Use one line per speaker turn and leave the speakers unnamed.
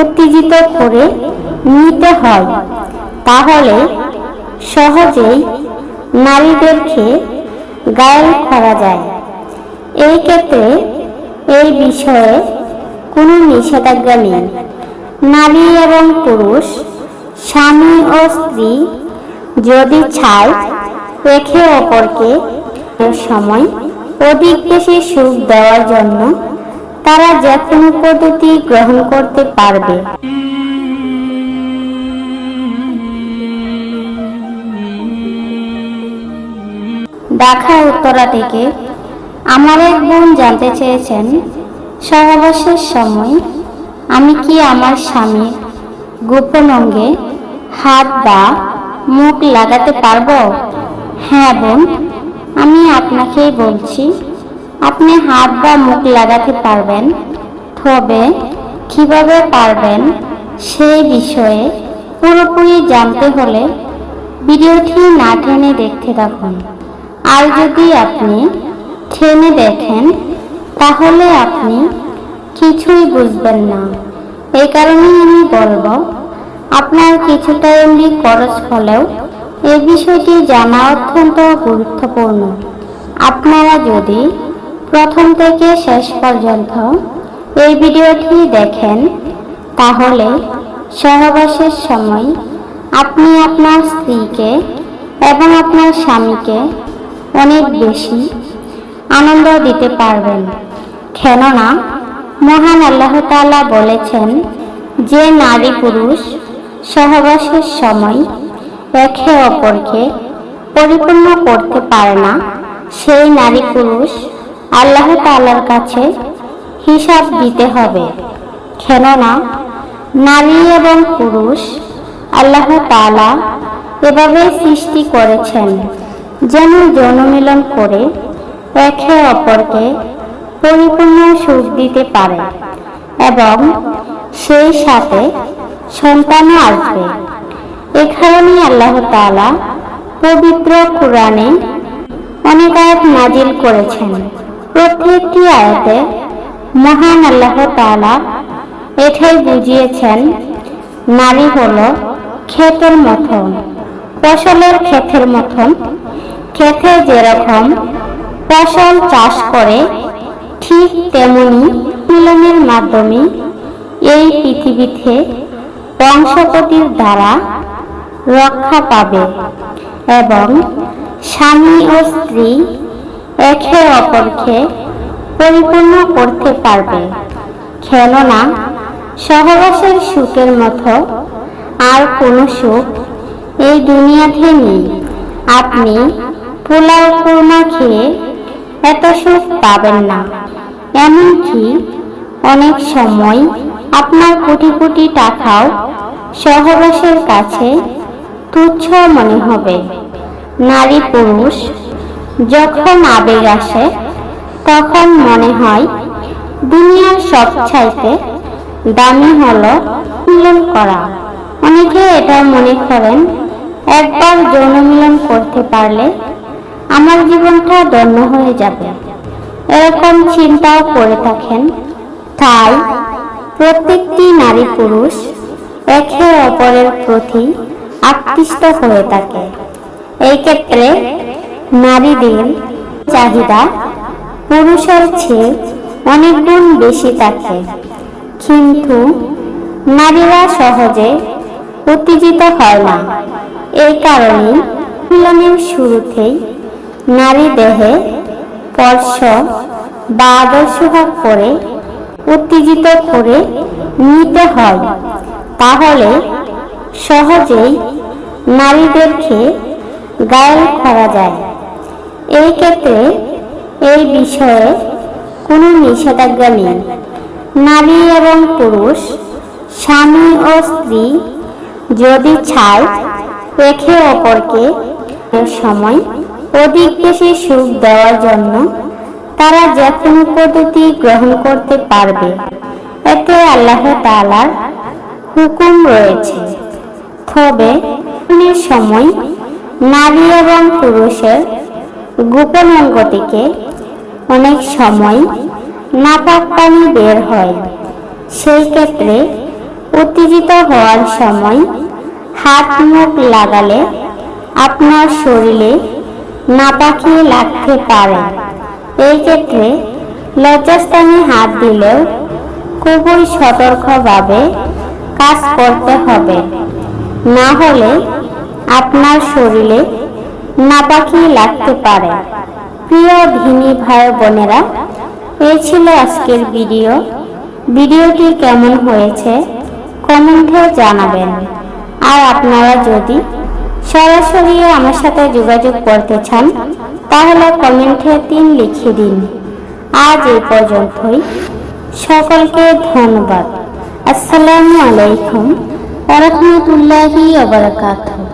উত্তেজিত করে নিতে হয়। তাহলে সহজেই নারীদেরকে গায়েল করা যায়। এই ক্ষেত্রে এই বিষয়ে কোনো নিষেধাজ্ঞা নেই। নারী এবং পুরুষ, স্বামী ও স্ত্রী যদি চায় একে অপরকে সময় অধিক বেশি সুখ দেওয়ার জন্য তারা যে কোনো পদ্ধতি গ্রহণ করতে পারবে। ঢাকা উত্তরা থেকে আমার এক বোন জানতে চেয়েছেন সহবাসের সময় আমি কি আমার স্বামীর গোপন অঙ্গে হাত বা মুখ লাগাতে পারব? হ্যাঁ বোন, আমি আপনাকেই বলছি। আপনি হাত বা মুখ লাগাতে পারবেন তবে কীভাবে পারবেন সেই বিষয়ে পুরোপুরি জানতে হলে ভিডিওটি না টেনে দেখতে থাকুন। আর যদি আপনি টেনে দেখেন, তাহলে আপনি কিছুই বুঝবেন না। এই কারণেই আমি বলব, আপনার কিছুটা এমনি খরচ হলেও এই বিষয়টি জানা অত্যন্ত গুরুত্বপূর্ণ। আপনারা যদি প্রথম থেকে শেষ পর্যন্ত এই ভিডিওটি দেখেন, তাহলে সহবাসের সময় আপনি আপনার স্ত্রীকে এবং আপনার স্বামীকে অনেক বেশি আনন্দ দিতে পারবেন। কেননা, মহান আল্লাহ তাআলা বলেছেন, যে নারী পুরুষ সহবাসের সময় একে অপরকে পরিপূর্ণ করতে পারে না, সেই নারী পুরুষ আল্লাহ তাআলার কাছে হিসাব দিতে হবে। কেননা নারী এবং পুরুষ আল্লাহ তাআলা এভাবে সৃষ্টি করেছেন যেন জনমিলন করে একে অপরকে পরিপূর্ণ সুখ দিতে পারে এবং সেই সাথে সন্তানও আসবে। এ কারণেই আল্লাহ তাআলা পবিত্র কোরআনে অনেক নাজিল করেছেন। প্রত্যেকটি আয়াতে মহান আল্লাহ তালা এটাই বুঝিয়েছেন, নারী হলো ক্ষেতের মতন ফসলের ক্ষেতের মতন ক্ষেতে যেরকম ফসল চাষ করে, ঠিক তেমনি মিলনের মাধ্যমে এই পৃথিবীতে বংশপতির দ্বারা রক্ষা পাবে এবং স্বামী ও স্ত্রী একে অপরকে পরিপূর্ণ করতে পারবে। কেননা, সহবাসের সুখের মতো আর কোনো সুখ এই দুনিয়াতে নেই। আপনি পোলাও কোরমা খেয়ে এত সুখ পাবেন না। এমনকি অনেক সময় আপনার কোটি কোটি টাকাও সহবাসের কাছে তুচ্ছ মনে হবে। নারী পুরুষ যখন আবেগ আসে, তখন মনে হয় দুনিয়ার সব চাইতে দামি হলো মিলন করা। অনেকে এটা মনে করেন, একবার যৌন মিলন করতে পারলে আমার জীবনটা ধন্য হয়ে যাবে। এরকম চিন্তাও করে থাকেন। তাই প্রত্যেকটি নারী পুরুষ একে অপরের প্রতি আকৃষ্ট হয়ে থাকে। এই ক্ষেত্রে নারীদের চাহিদা পুরুষের চেয়ে অনেক গুণ বেশি থাকে। কিন্তু নারীরা সহজে উত্তেজিত হয় না। এই কারণে মিলনের শুরুতেই নারী দেহে স্পর্শ বা আদর্শভাব করে উত্তেজিত করে নিতে হয়। তাহলে সহজেই নারীদেরকে গায়েল করা যায়। এই ক্ষেত্রে এই বিষয়ে কোনো নিষেধাজ্ঞা নেই। নারী এবং পুরুষ, স্বামী ও স্ত্রী যদি চায় একে অপরকে সময় অধিক বেশি সুখ দেওয়ার জন্য তারা যে কোনো পদ্ধতি গ্রহণ করতে পারবে। এতে আল্লাহ তাআলার হুকুম রয়েছে। তবে সময় নারী এবং পুরুষের গোপন অঙ্গ থেকে অনেক সময় নাপাক পানি বের হয়। সেই ক্ষেত্রে উত্তেজিত হওয়ার সময় হাত মুখ লাগালে আপনার শরীরে নাপাকি লাগতে পারে। এই ক্ষেত্রে লজ্জাস্থানে হাত দিলেও খুবই সতর্কভাবে কাজ করতে হবে। না হলে আপনার শরীরে নাপাকি লাগতে পারে। প্রিয় ধিনী ভাই বোনেরা, এই ছিল আজকের ভিডিও। ভিডিওটি কেমন হয়েছে কমেন্টে জানাবেন। আর আপনারা যদি সরাসরি আমার সাথে যোগাযোগ করতে চান, তাহলে কমেন্টে তিন লিখে দিন। আজ এই পর্যন্তই। সকলকে ধন্যবাদ। আসসালামু আলাইকুম ওরহমতুল্লাহি ওবরাকাতুহু